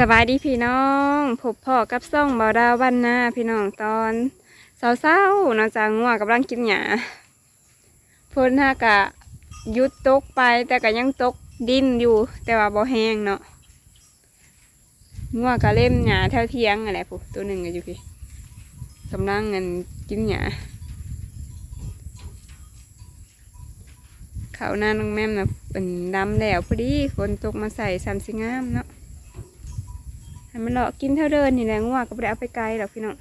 สบายดีพี่น้องพบพ่อกับซ่องบาดาวันนาพี่น้องตอนเศร้าๆเนาะจางงัวกำลังกินหยาพ้นห้ากะยุดตกไปแต่ก็ยังตกดินอยู่ แต่ว่าบ่แห้งเนาะงัวก็เล่มหยาแถวเทียงอะไรพวกตัวหนึ่งก็อยู่พี่กำลังเงินกินหยาเขาหน้าน้องแม่มนะเป็นดำแล้วพอดีฝนตกมาใส่ซ้ำสิงามเนาะ ให้มันเลาะกินเท่าเดินนี่แหละงัวก็ไม่ได้เอาไปไกลหรอกพี่น้อง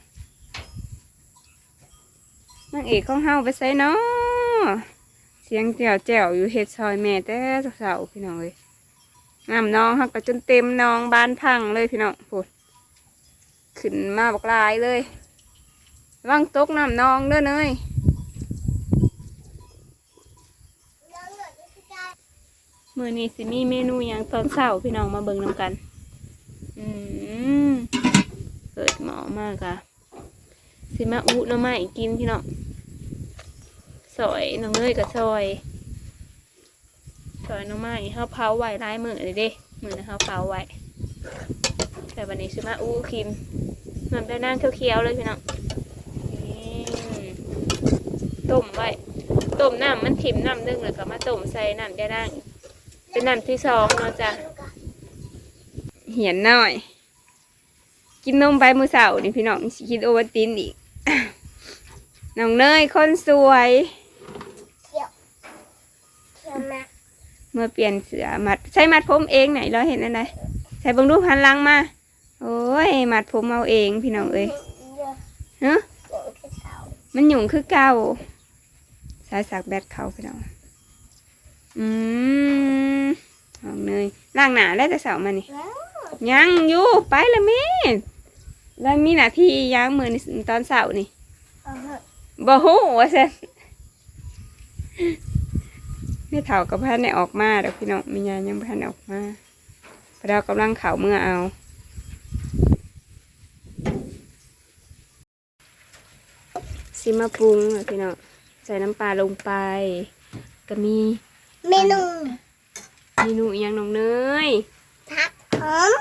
นางเอกของเฮาไปใส่เนาะเสียงแจ๋วแจ๋วอยู่เฮ็ดซอยแม่แต่สาๆพี่น้องเลยน้ำน้องฮาก็จนเต็มน้องบานพังเลยพี่น้องพูดขึ้นมาบักลายเลยวังตกน้ำน้องเด้อเนยมือนี้สิมีเมนูหยังตอนเช้าพี่น้องมาเบิ่งนำกัน อืม เปิดหมอมากอะสิมาอุน้ำไม้กินพี่น้องซอยน้องเนยกับซอยซอยน้ำไม้เฮาเผาไว้ร้ายมือเลยเด้มือนะเฮาเผาไว้แต่วันนี้สิมาอุกินน้ำได้นั่งเคี้ยวๆเลยพี่น้องต้มไว้ต้มน้ำมันถิ่มน้ำนึงแล้วก็มาต้มใส่น้ำได้นั่งเป็นน้ำที่สองเนาะจ้ะเหียนหน่อย กินนมไปมือเสาร์นี่พี่น้องสิกินโอวัลตินอีกน้องเนยคนสวยเที่ยวมาเมื่อเปลี่ยนเสือมัดใช้มัดผมเองไหนเราเห็นอะไรใส่เบังรูปหันหลังมา โอ้ยมัดผมเอาเองพี่น้องเอ้ยเยอะฮะเยอะที่เสามันหยุ่งคือเก่าสายสักแบตเขาพี่น้องอืมน้องเนยล่างหนาแล้วแต่เสาร์มานี่แล้วยังอยู่ไปละแม่ แล้วมีหน้าที่ย้างมือในตอนเสาร์นี่เอาเถอะบ่ฮู้ว่าซั่นนี่เฒ่ากับพันได้ออกมาเด้อพี่น้องมีญายังบ่ทันได้ออกมาพระเรากำลังเข้าเมื่อเอาสิมาปรุงเด้อพี่น้องใส่น้ำปลาลงไป ก็มีเมนูเมนูอหยังน้องเนยผักหอม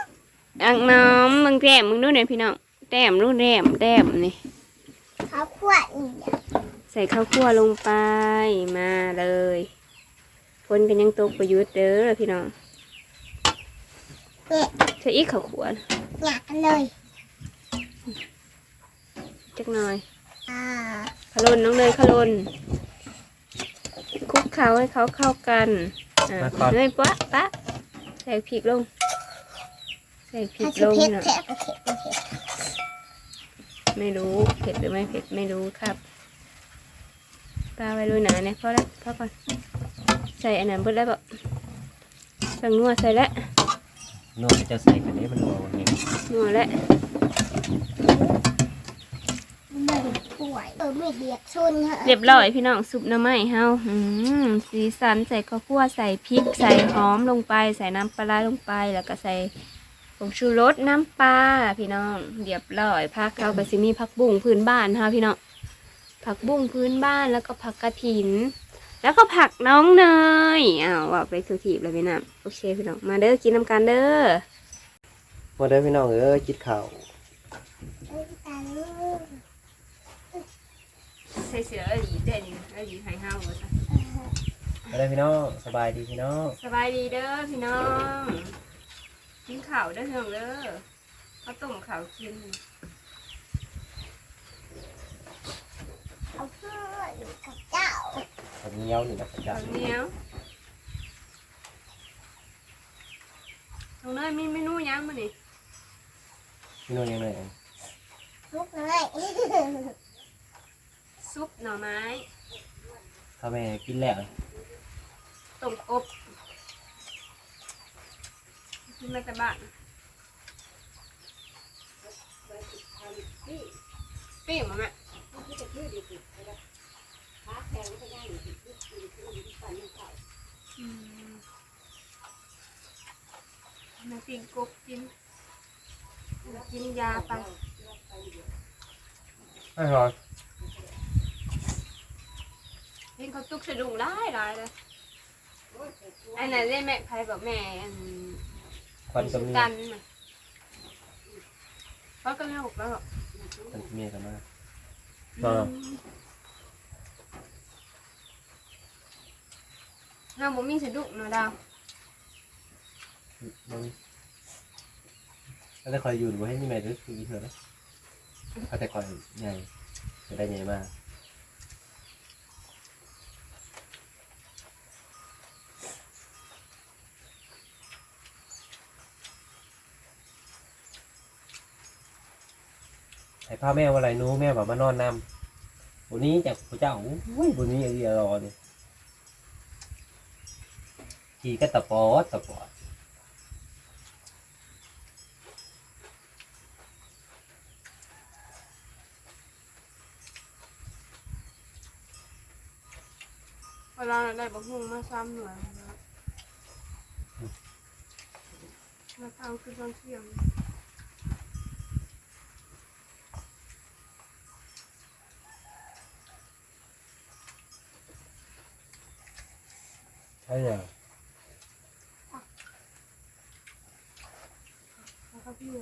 อังน้ำมึงแต้มมึงดูเนี่ยพี่น้องแต้มดูแต้มแต้มนี่ข้าวคั่วนี่เนี่ยใส่ข้าวคั่วลงไปมาเลยฝนกันยังตกประยุทธ์เด้อพี่น้องเนี่ยใส่อีกข้าวคั่วนะหยากันเลยจักหน่อยอ่าขลนน้องเลยขลนคลุกเคล้าให้เขาเข้ากันอะมาก่อนเนยปะปะใส่พริกลง ใส่พริถ้ากสิลงเผ็ดนะแท้ก็เผ็ด ไม่เผ็ดไม่รู้เผ็ดหรือไม่เผ็ดไม่รู้ครับปลาไว้ลุยหนาเนี่ยพอแล้วพอก่อนใส่อันนั้นเบิดแล้วบอกสังนัวใส่แล้วนวดจะใส่กันนี้มันโอ้เห็นนัวแล้วไม่ป่วยเออไม่เดียดชนฮะเรียบร้อยพี่น้องซุปหน้ำไม้เฮาอืมสีสันใส่ข้าวคั่วใส่พริก ใส่หอมลงไป ใส่น้ำปลาร้าลงไปแล้วก็ใส่ผ งชูรสน้ำปลาพี่น้องเรียบร้อยผักเราก็สิมีผักบุ้งพื้นบ้านค่ะพี่น้องผักบุ้งพื้นบ้านแล้วก็ผักกระถิน แล้วก็ผักน้องเนยอ้าวว่าไปสุทีบเลยพี่น้องโอเคพี่น้องมาเด้อกินน้ำกันเด้อมาเด้อพี่น้องเอ้ยกินข้าวเอ้ยตาลูกใส่เสืออลีเด่นอลีไฮเฮามาเด้อพี่น้องสบายดีพี่น้องสบายดีเด้อพี่น้อง กินข้าวเด้อเถอะเด้อข้าวต้มข้าวกิน เอาเพื่อนอยู่กับเจ้าตอนนี้เย้านี่นะพระเจ้าข้าวเหนียวตรงนั้นมีเมนูหยังมานี่พี่น้องยังไงลูกเลยซุปหน่อไม้ข้าวแม่กินแล้วต้มกบกิ นมาแต่บ้านปิ้งมาแม่อืมมาปิ้งกบกิน กินยาไปไม่พอเห็นเขาตุกสะดุ้งร้ายร้ายเลยไอ้นั่นเล่นแม่ใครบอกแม่อัน ควันก็มีกันน่ะเขาก็เล่าแล้วตั้งเมียกันมาก็เราบ่มีสะดุกเนาะดาวมึงแล้วคอยอยู่บ่ให้มีแม่ด้วยคือเถอะนะเขาแต่คอยใหญ่จะได้ใหญ่มาก ไอ้พ่อแม่ว่าอะไรนู้แม่บอกมานอนนำวันนี้จากพระเจ้าโอ้ยวันนี้อย่างเดียวรอเนี่ยขี่ก็ตะปอตะปอเวลาเราได้บักฮุงมาซ้ำหน่วยนะมาทำคือตอนเที่ยง ใช่เนี่ยนะครับพี่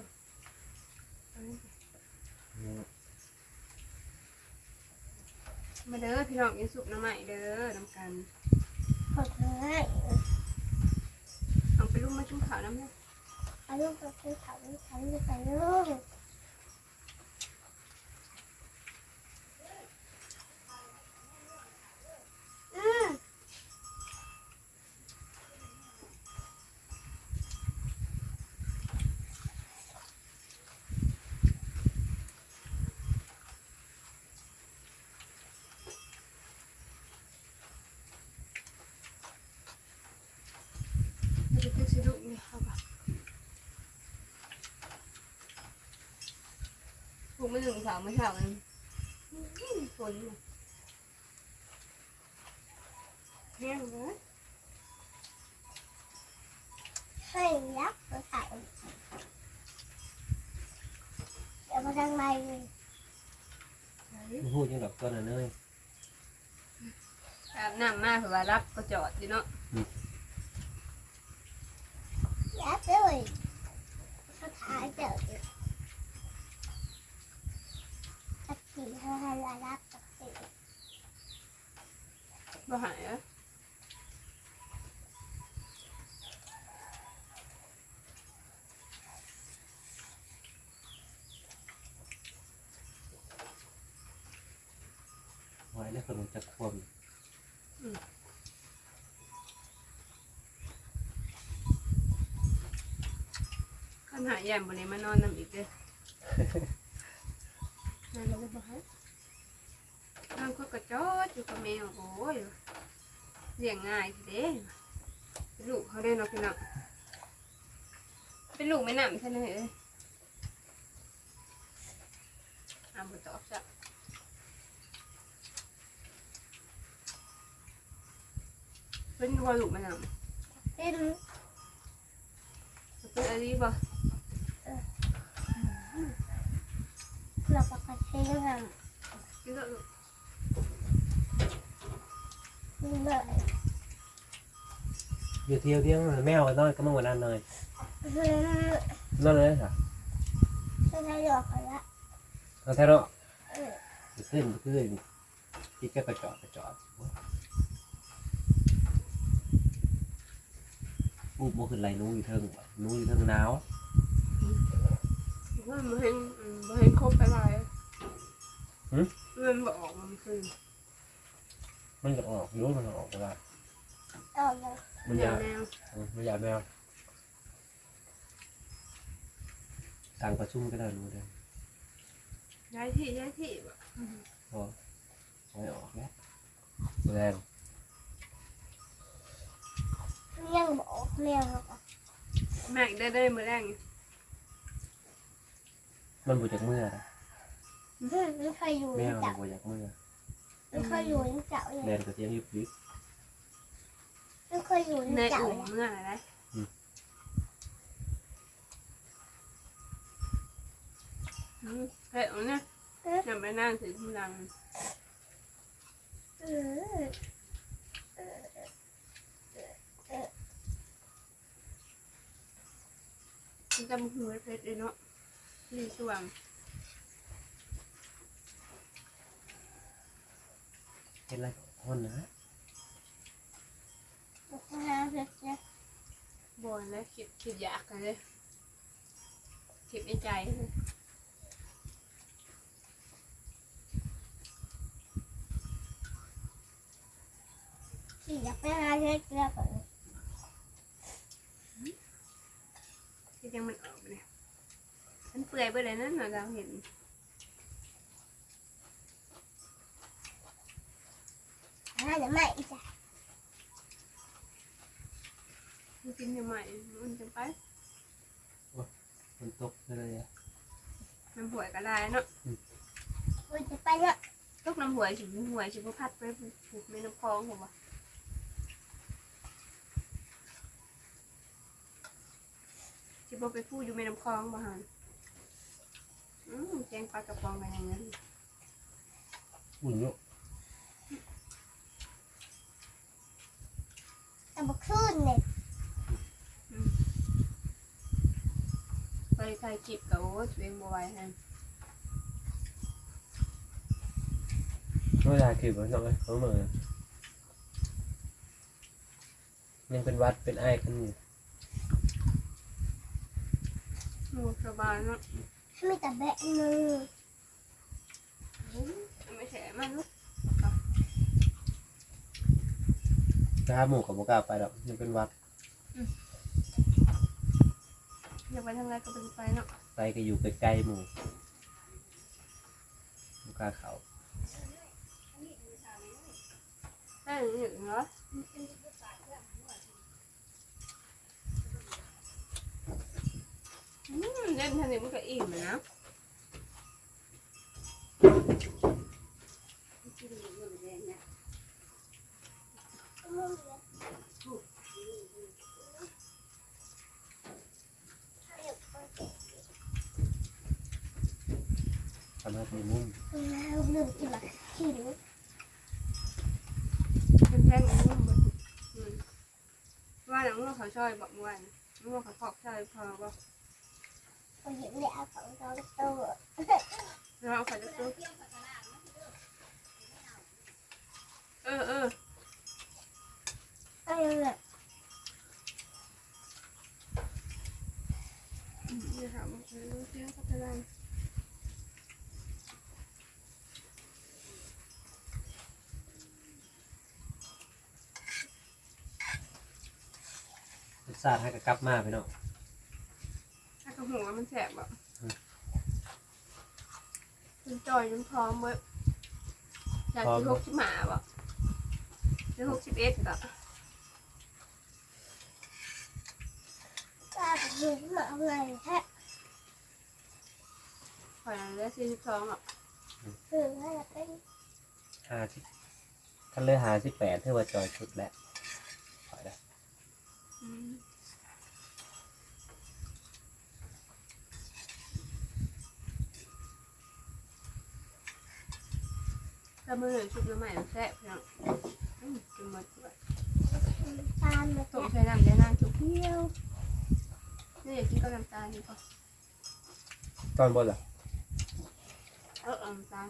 อันนี้มาเด้อพี่น้องกินสุกน้ำใหม่เด้อน้ำกันขอเธอให้เอาไปลูกมาชุ่มขาวน้ำเนี่ยเอาลูกไปซื้อเขาลูกฉันจะไปลูกอืม มันจะตึกสิลูกนี่เอาปะปลูก ไม่ถึงสาวไม่เท่ากันฝนน่ะแห้งเลยให้ยักษ์ไปใส่เดี๋ยวมาทางในเลยไม่พูดยังดอกต้นอะเนยอาบน้ำมาเผื่อว่ารับก็จอดอยู่เนาะยักษ์เลยเขาถ่ายเจอสั กทีเขาให้ละลักสักทีบ่หายอะไว้แล้วคนจะควมขันหายแย่มบนนี้มานอนน้ำอีกเด้อ นั่นเลยบ่หายนั่งก็กระจอดอยู่กับแมวโอ้ยเลี้ยงง่ายทีเด้เป็นลูกเขาได้เนาะพี่น้องเป็นลูกไม่นำใช่ไหมเอ้ยอ่าบุตอบจ้ะเป็นว่าลูกไม่นำเป็นเป็นอะไรบ่ เราปกติทกินเถอะลูกำเลยอยู่เที่ยวเที่ยงแมวก็นอนก็มาวันนั้นเลยเฮ้ยนอนเลยค่ะไม่ได้หยอกกันละนอนแท้เนาะเออขึ้นขึ้นคิดก็กระจอดกระจอดมูบมูขึ้นไรนู้อยู่เทิงวะนู้อยู่เทิงหนาวว่า มันเห็นอืมบ่เห็นครบไปหลายมันบอกออกมันคือมันจะออกรู้มันออกเวลาเอาเลยมันแนยาววแนวมันยาวแมวต่างประชุมก็ได้รู้ได้ย้ายที่ย้ายที่บ่พอไม่ออกแล้วแรงเลี้ยงบอกเลี้ยงแล้วก็แม่งได้ได้มือแรง มันบูจากเมื่อนะเฮ้ยไม่เคยอยู่แมในวเจัมันบบูจากเมื่อไม่เคยอยู่ในเจับเลแรยงกระเทียมยุบยิบไม่เคยอยู่ในในเจับอุ่มเลยเมื่ออะไรอืมเฮ้ยเอาเนี่ยยังไม่นั่งถึงทุลังเออมันจะมาหัวเพชรเลยเนาะ ที่ช่วงเป็นไรอ่อนนะน้ำเล็กบนแล้วคิดคิดอยากกันเลยคิดในใจๆที่อยากไปหาเล็กแล้วก็ที่ยังมันออกเนี่ย มันเปื่อยไปเลยนั่นเราเห็นหาเดี๋ยวไม่จ้ะมันกินยังไงมันจะไปมันตกเลยอะน้ำหวยก็ได้เนาะกูจะไปเนาะลูกน้ำหวยสิน้ำหวยสิพพัดไปผูกในน้ำคลองผมว่าสิบไปพูดอยู่ในน้ำคลองบ่ฮันอืมแกงปลากระป๋องไปอย่างนั้นอุ่นเนาะแต่บ่ขึ้นเลยไปถ่ายคลิปกับโอ้ตัวเองบ่ไหวฮะเวลาคือมันต้องไอ้เขาเหมือนยังเป็นวัดเป็นไอ้กันอยู่ โอ้สบายเนาะ มีแต่แบะมืออืมไม่แฉมันลูกถ้าหมู่กับโบกล้าไปหรอกยังเป็นวัดอยากไปทางไรก็เป็นไปเนาะไปก็อยู่ใกล้ๆหมู่โบกล้าเขาได้หนึ่งเหรออืม เล่นทันนี้มันก็อิ่มอะนะทำให้มีมุมแล้วลืมกินหลักขี้หนูเป็นแท่งอันนุ่มบ่อืมว่าหนังว่าเขาช่อยบอกว่านะว่าเขาพอกช่อยพอบอก พอเห็นแล้วของเราตัวเขาจะซื้อเออเออเอออืมนี่ค่ะมันคือเที่ยวพัฒนารสาติให้กับกลับมาพี่น้องถ้าะ มันแสบแบบมันจอยจนพร้อมเว้ยอยากที่หกสิบหมาบ่หรือหกสิบเอ็ดก็ตาดูมาเอาไงฮะผ่อนได้สี่สิบสองอะคือให้เราเป็นห้าสิบคันเลยหาสิบแปดเท่าว่าจอยชุดแล้วปล่อยได้ อืมแต่มือหนึ่งชุบน้ำใหม่แซ่บเนาะอืมกินหมดด้วยตาลมาต้แกะมใช้น้ำได้นางเขียวๆนี่อยากกินก็น้ำตาลดีกว่าตอนบนล่ะเออเอาน้ำตาล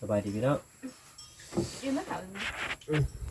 สบายดีพี่น้องยืนไม่